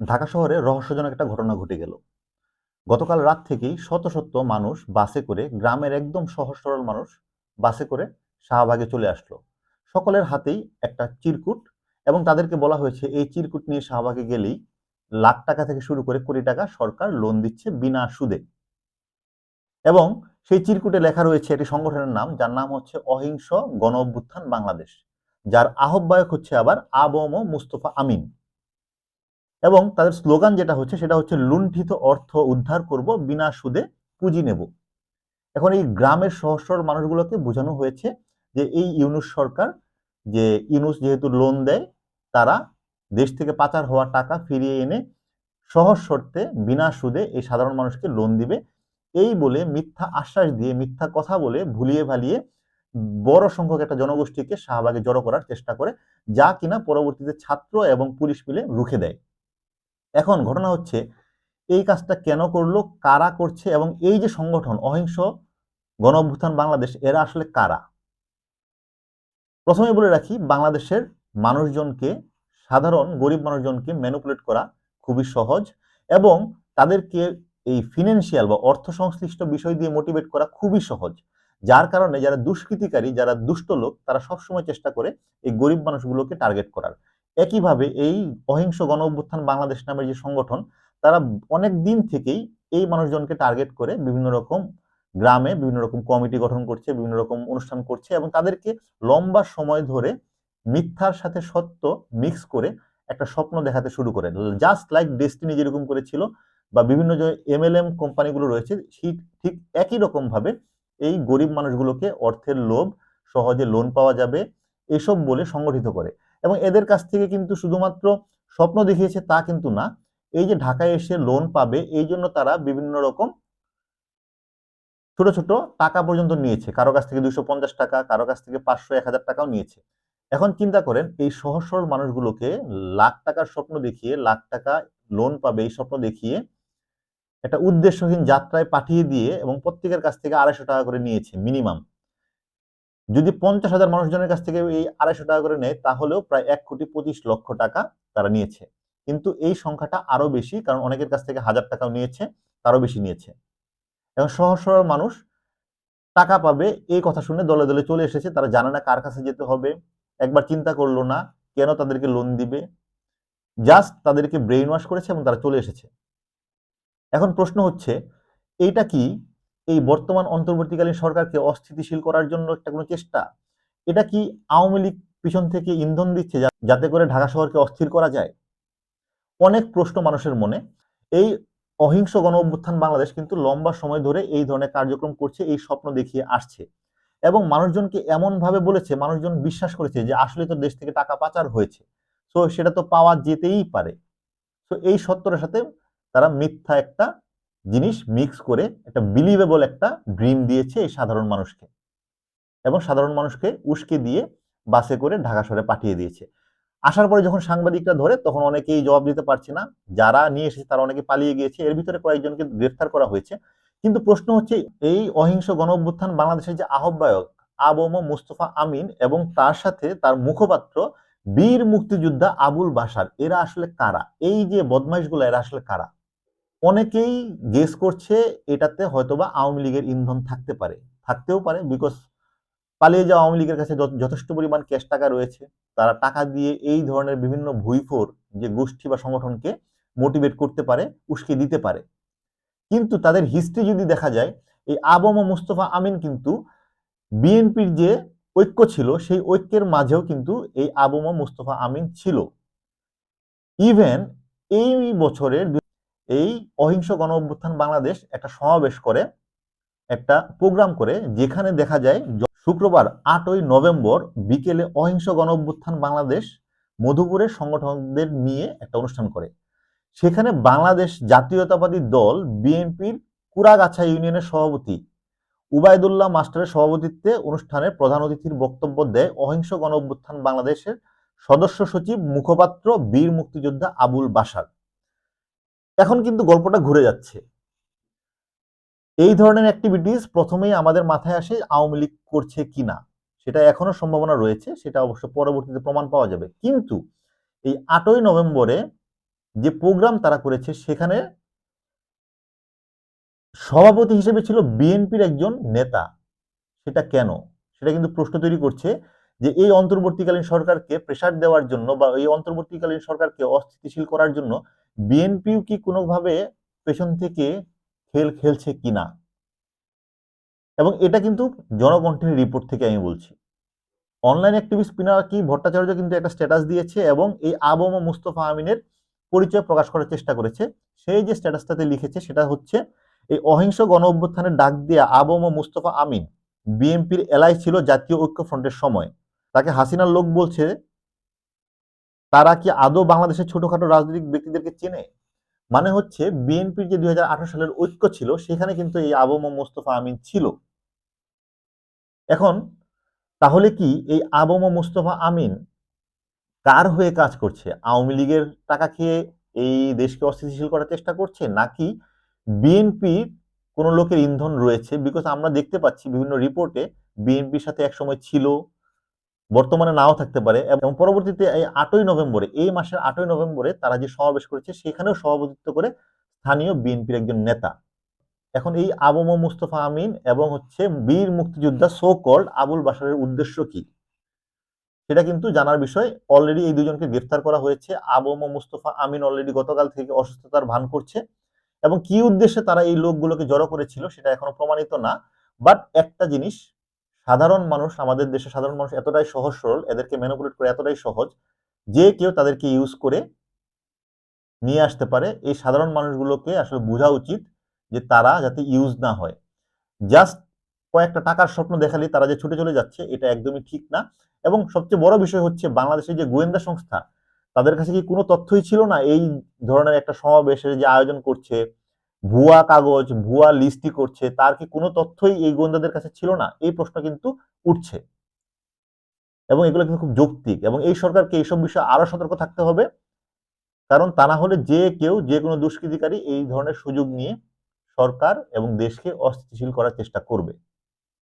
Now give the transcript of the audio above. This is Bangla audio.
ঢাকা শহরে রহস্যজনক একটা ঘটনা ঘটে গেল। গতকাল রাত থেকেই শত শত মানুষ বাসে করে গ্রামের একদম সহজ সরল মানুষ বাসে করে শাহবাগে চলে আসলো। সকলের হাতেই একটা চিরকুট এবং তাদেরকে বলা হয়েছে, এই চিরকুট নিয়ে শাহবাগে গেলেই লাখ টাকা থেকে শুরু করে কোটি টাকা সরকার লোন দিচ্ছে বিনা সুদে। এবং সেই চিরকুটে লেখা রয়েছে একটি সংগঠনের নাম, যার নাম হচ্ছে অহিংস গণ অভ্যুত্থান বাংলাদেশ, যার আহ্বায়ক হচ্ছে আবার আবম মুস্তফা আমিন। এবং তাদের স্লোগান যেটা হচ্ছে সেটা হচ্ছে, লুণ্ঠিত অর্থ উদ্ধার করব, বিনা সুদে পুঁজি নেব। এখন এই গ্রামের সহস্র মানুষগুলোকে বোঝানো হয়েছে যে এই ইউনুস সরকার, যে ইউনুস যেহেতু লোন দেয়, তারা দেশ থেকে পাচার হওয়া টাকা ফিরিয়ে এনে সহজ শর্তে বিনা সুদে এই সাধারণ মানুষকে লোন দিবে। এই বলে মিথ্যা আশ্বাস দিয়ে, মিথ্যা কথা বলে ভুলিয়ে ভালিয়ে বড় সংখ্যক একটা জনগোষ্ঠীকে শাহবাগে জড়ো করার চেষ্টা করে, যা কিনা পরবর্তীতে ছাত্র এবং পুলিশ মিলে রুখে দেয়। এখন ঘটনা হচ্ছে, এই কাজটা কেন করল, কারা করছে এবং এই যে সংগঠন, অহিংস গণ অভ্যুত্থান বাংলাদেশ, এরা আসলে কারা? প্রথমে বলে রাখি, বাংলাদেশের মানুষজনকে, সাধারণ গরিব মানুষজনকে ম্যানুপুলেট করা খুবই সহজ এবং তাদেরকে এই ফিনান্সিয়াল বা অর্থ সংশ্লিষ্ট বিষয় দিয়ে মোটিভেট করা খুবই সহজ। যার কারণে যারা দুষ্কৃতিকারী, যারা দুষ্ট লোক, তারা সবসময় চেষ্টা করে এই গরিব মানুষগুলোকে টার্গেট করার। একইভাবে এই অহিংস গণ অভ্যুত্থান বাংলাদেশ নামের যে সংগঠন, তারা অনেক দিন থেকেই এই মানুষজনকে টার্গেট করে বিভিন্ন রকম গ্রামে বিভিন্ন রকম কমিটি গঠন করছে, বিভিন্ন রকম অনুষ্ঠান করছে এবং তাদেরকে লম্বা সময় ধরে মিথ্যার সাথে সত্য মিক্স করে একটা স্বপ্ন দেখাতে শুরু করে। জাস্ট লাইক ডেস্টিনি যেরকম করেছিল বা বিভিন্ন যে এমএলএম কোম্পানিগুলো রয়েছে ঠিক একই রকমভাবে এই গরিব মানুষগুলোকে অর্থের লোভ, সহজে লোন পাওয়া যাবে, এসব বলে সংগঠিত করে। এবং এদের কাছ থেকে কিন্তু শুধুমাত্র স্বপ্ন দেখিয়েছে তা কিন্তু না। এই যে ঢাকায় এসে লোন পাবে, এই জন্য তারা বিভিন্ন রকম ছোট ছোট টাকা পর্যন্ত নিয়েছে। কারও কাছ থেকে দুইশো পঞ্চাশ টাকা, কারও কাছ থেকে পাঁচশো, এক হাজার টাকাও নিয়েছে। এখন চিন্তা করেন, এই সহজ, সরল মানুষগুলোকে লাখ টাকার স্বপ্ন দেখিয়ে, লাখ টাকা লোন পাবে এই স্বপ্ন দেখিয়ে একটা উদ্দেশ্যহীন যাত্রায় পাঠিয়ে দিয়ে এবং প্রত্যেকের কাছ থেকে আড়াইশো টাকা করে নিয়েছে মিনিমাম যদি পঞ্চাশ হাজার মানুষজনের কাছ থেকে এই আড়াইশো টাকা করে নেয়, তাহলেও প্রায় এক কোটি পঁচিশ লক্ষ টাকা তারা নিয়েছে। কিন্তু এই সংখ্যাটা আরও বেশি, কারণ অনেকের কাছ থেকে হাজার টাকাও নিয়েছে, তারও বেশি নিয়েছে। এবং সহজ সরল মানুষ টাকা পাবে, এই কথা শুনে দলে দলে চলে এসেছে। তারা জানে না কার কাছে যেতে হবে। একবার চিন্তা করল না, কেন তাদেরকে লোন দিবে? জাস্ট তাদেরকে ব্রেইন ওয়াশ করেছে এবং তারা চলে এসেছে। এখন প্রশ্ন হচ্ছে, এইটা কি এই বর্তমান অন্তর্বর্তীকালীন সরকারকে অস্থিতিশীল করার জন্য একটা কোনো চেষ্টা? এটা কি আওয়ামী লীগ পিছন থেকে ইন্ধন দিচ্ছে যাতে করে ঢাকা শহরকে অস্থির করা যায়? অনেক প্রশ্ন মানুষের মনে। এই অহিংস গণ অভ্যুত্থান বাংলাদেশ কিন্তু লম্বা সময় ধরে এই ধরনের কার্যক্রম করছে, এই স্বপ্ন দেখিয়ে আসছে। এবং মানুষজনকে এমন ভাবে বলেছে, মানুষজন বিশ্বাস করেছে যে আসলে তো দেশ থেকে টাকা পাচার হয়েছে। তো সেটা তো পাওয়া যেতেই পারে। তো এই সত্যের সাথে তারা মিথ্যা একটা জিনিস মিক্স করে একটা বিলিভেবল একটা ড্রিম দিয়েছে এই সাধারণ মানুষকে। এবং সাধারণ মানুষকে উস্কে দিয়ে বাসে করে ঢাকা শহরে পাঠিয়ে দিয়েছে। আসার পরে যখন সাংবাদিকরা ধরে, তখন অনেকেই জবাব দিতে পারছে না। যারা নিয়ে এসেছে তারা অনেকে পালিয়ে গিয়েছে। এর ভিতরে কয়েকজনকে গ্রেফতার করা হয়েছে। কিন্তু প্রশ্ন হচ্ছে, এই অহিংস গণ অভ্যুত্থান বাংলাদেশের যে আহ্বায়ক আবম মুস্তফা আমিন এবং তার সাথে তার মুখপাত্র বীর মুক্তিযোদ্ধা আবুল বাসার এরা আসলে কারা? এই যে বদমাইশগুলো, এরা আসলে কারা? অনেকেই গেস করছে এটাতে হয়তোবা আওয়ামী লীগের ইন্ধন থাকতে পারে। থাকতেও পারে বিকজ পালিয়ে যাওয়া আওয়ামী লীগের কাছে যথেষ্ট পরিমাণ ক্যাশ টাকা রয়েছে। তারা টাকা দিয়ে এই ধরনের বিভিন্ন ভুইফোর যে গোষ্ঠী বা সংগঠনকে মোটিভেট করতে পারে, উস্কে দিতে পারে। কিন্তু তাদের হিস্ট্রি যদি দেখা যায়, এই আবম মুস্তফা আমিন কিন্তু বিএনপির যে ঐক্য ছিল, সেই ঐক্যের মাঝেও কিন্তু এই আবম মুস্তফা আমিন ছিল। ইভেন এই বছরের এই অহিংস গণ অভ্যুত্থান বাংলাদেশ একটা সমাবেশ করে, একটা প্রোগ্রাম করে, যেখানে দেখা যায় শুক্রবার আটই নভেম্বর বিকেলে অহিংস গণ অভ্যুত্থান বাংলাদেশ মধুপুরে সংগঠনদের নিয়ে একটা অনুষ্ঠান করে। সেখানে বাংলাদেশ জাতীয়তাবাদী দল বিএনপির কুড়াগাছা ইউনিয়নের সভাপতি উবায়দুল্লাহ মাস্টারের সভাপতিত্বে অনুষ্ঠানে প্রধান অতিথির বক্তব্য দেয় অহিংস গণ অভ্যুত্থান বাংলাদেশের সদস্য সচিব, মুখপাত্র, বীর মুক্তিযোদ্ধা আবুল বাসার এখন কিন্তু গল্পটা ঘুরে যাচ্ছে। এই ধরনের অ্যাক্টিভিটিস প্রথমেই আমাদের মাথায় আসে আওয়ামী লীগ করছে কিনা সেটা এখনও সম্ভাবনা রয়েছে, সেটা অবশ্য পরবর্তীতে প্রমাণ পাওয়া যাবে। কিন্তু এই আটই নভেম্বরে যে প্রোগ্রাম তারা করেছে, সেখানে সভাপতি হিসেবে ছিল বিএনপির একজন নেতা। সেটা কেন? সেটা কিন্তু প্রশ্ন তৈরি করছে। যে এই অন্তর্বর্তীকালীন সরকারকে প্রেসার দেওয়ার জন্য বা এই অন্তর্বর্তীকালীন সরকারকে অস্থিতিশীল করার জন্য বিএনপিও কি কোনোভাবে পেছন থেকে খেল খেলছে কিনা এবং এটা কিন্তু জনকণ্ঠের রিপোর্ট থেকে আমি বলছি। অনলাইন অ্যাক্টিভিস্ট পিনাকি ভট্টাচার্য কিন্তু একটা স্ট্যাটাস দিয়েছে এবং এই আবম মুস্তফা আমিনের পরিচয় প্রকাশ করার চেষ্টা করেছে। সেই যে স্ট্যাটাসটাতে লিখেছে সেটা হচ্ছে, এই অহিংস গণ অভ্যুত্থানের ডাক দেয়া আবম মুস্তফা আমিন বিএনপির এলাই ছিল জাতীয় ঐক্য ফ্রন্টের সময়। তাকে হাসিনার লোক বলছে, তারা কি আদৌ বাংলাদেশের ছোটখাটো রাজনৈতিক ব্যক্তিদেরকে চেনে? মানে হচ্ছে বিএনপির যে দু হাজার আঠেরো সালের ঐক্য ছিল, সেখানে কিন্তু এই আবম মোস্তফা আমিন ছিল। এখন, তাহলে কি এই আবম মোস্তফা আমিন কার হয়ে কাজ করছে? আওয়ামী লীগের টাকা খেয়ে এই দেশকে অস্থিতিশীল করার চেষ্টা করছে, নাকি বিএনপির কোনো লোকের ইন্ধন রয়েছে? বিকজ আমরা দেখতে পাচ্ছি বিভিন্ন রিপোর্টে বিএনপির সাথে একসময় ছিল বর্তমানে নাও থাকতে পারে এবং পরবর্তীতে এই আটই নভেম্বরে, এই মাসের আটই নভেম্বরে তারা যে সমাবেশ করেছে, সেখানেও সভাপতিত্ব করে স্থানীয় বিএনপির একজন নেতা। এখন এই আবম মুস্তফা আমিন এবং হচ্ছে বীর মুক্তিযোদ্ধা সো কল্ড আবুল বাসারের উদ্দেশ্য কি? সেটা কিন্তু জানার বিষয় অলরেডি এই দুজনকে গ্রেফতার করা হয়েছে। আবম মুস্তফা আমিন অলরেডি গতকাল থেকে অসুস্থতার ভান করছে এবং কি উদ্দেশ্যে তারা এই লোকগুলোকে জড়ো করেছিল সেটা এখনও প্রমাণিত না। বাট একটা জিনিস সাধারণ মানুষ, আমাদের দেশে সাধারণ মানুষ এতটাই সহজ, সরল, এদেরকে ম্যানুপুলেট করে এতটাই সহজ, যে কেউ তাদেরকে ইউজ করে নিয়ে আসতে পারে। এই সাধারণ মানুষগুলোকে আসলে বোঝা উচিত যে তারা যাতে ইউজ না হয়। জাস্ট কয়েকটা টাকার স্বপ্ন দেখালে তারা যে ছুটে চলে যাচ্ছে, এটা একদমই ঠিক না। এবং সবচেয়ে বড় বিষয় হচ্ছে, বাংলাদেশের যে গোয়েন্দা সংস্থা, তাদের কাছে কি কোনো তথ্যই ছিল না? এই ধরনের একটা সমাবেশের যে আয়োজন করছে ভুয়া কাগজ, ভুয়া লিস্টি করছে, তার কি কোনো তথ্যই এই গোয়েন্দাদের কাছে ছিল না? এই প্রশ্ন কিন্তু উঠছে। এবং এগুলো কিন্তু খুব যৌক্তিক। এবং এই সরকারকে এইসব বিষয়ে আরও সতর্ক থাকতে হবে। কারণ তা না হলে যে কেউ, যে কোনো দুষ্কৃতিকারী এই ধরনের সুযোগ নিয়ে সরকার এবং দেশকে অস্থিতিশীল করার চেষ্টা করবে।